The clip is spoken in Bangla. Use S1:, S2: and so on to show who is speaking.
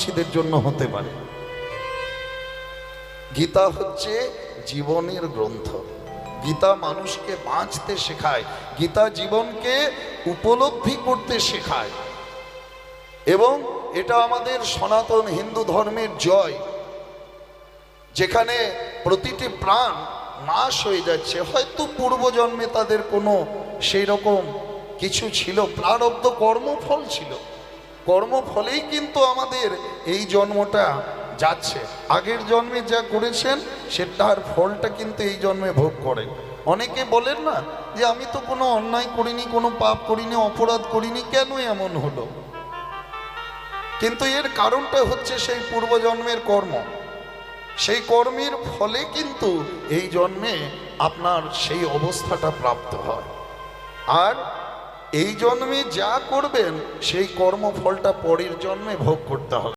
S1: সন্ন্যাসীদের জন্য হতে পারে। গীতা হচ্ছে জীবনের গ্রন্থ। গীতা মানুষকে বাঁচতে শেখায়। গীতা জীবনকে উপলব্ধি করতে শেখায়। এবং এটা আমাদের সনাতন হিন্দু ধর্মের জয়। যেখানে প্রতিটি প্রাণ নাশ হয়ে যাচ্ছে। হয়তো পূর্বজন্মে তাদের কোনো সেই রকম কিছু ছিল প্রারব্ধ কর্মফল ছিল। কর্মফলেই কিন্তু আমাদের এই জন্মটা যাচ্ছে। আগের জন্মে যা করেছেন, সে তার ফলটা কিন্তু এই জন্মে ভোগ করে। অনেকে বলেন না যে, আমি তো কোনো অন্যায় করিনি, কোনো পাপ করিনি, অপরাধ করিনি, কেন এমন হলো? কিন্তু এর কারণটা হচ্ছে সেই পূর্বজন্মের কর্ম। সেই কর্মের ফলে কিন্তু এই জন্মে আপনার সেই অবস্থাটা প্রাপ্ত হয়। আর এই জন্মে যা করবেন সেই কর্মফলটা পরের জন্মে ভোগ করতে হবে।